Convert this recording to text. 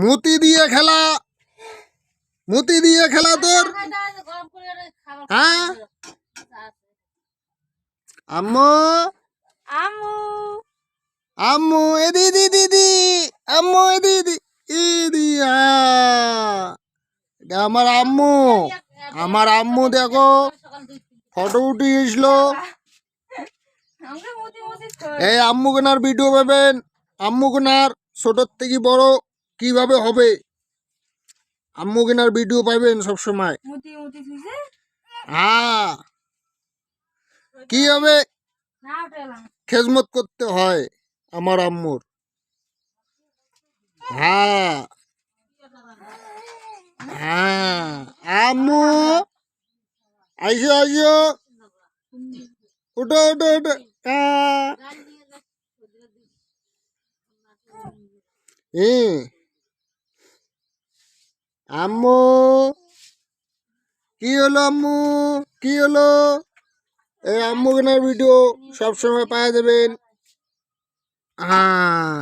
মুতি দিয়ে খেলা। মুতি দিয়ে খেলা তোর। হ্যাঁ? আম্মু? আমু আম্মু এ দিদি দিদি আম্মু এ দিদি ইদি আ। আমার আম্মু। আমার আম্মু দেখো। ফটো উঠিয়েছিল এই আম্মু কেনার ভিডিও পাবেন। আম্মু কেনার ছোটোর থেকে বড় কীভাবে হবে? আম্মু কেনার ভিডিও পাবেন সবসময়। মুতি মুতি হ্যাঁ। কি হবে? খেজমত করতে হয় আমার আম্মুর। হ্যাঁ। হ্যাঁ। আম্মু আইসো আইসো। উঠো উঠো উঠো। হ্যাঁ। হুম আম্মু, কি হলো আম্মু? কি হলো? এই আম্মু কেনার ভিডিও সবসময় পাওয়া যাবেন। হ্যাঁ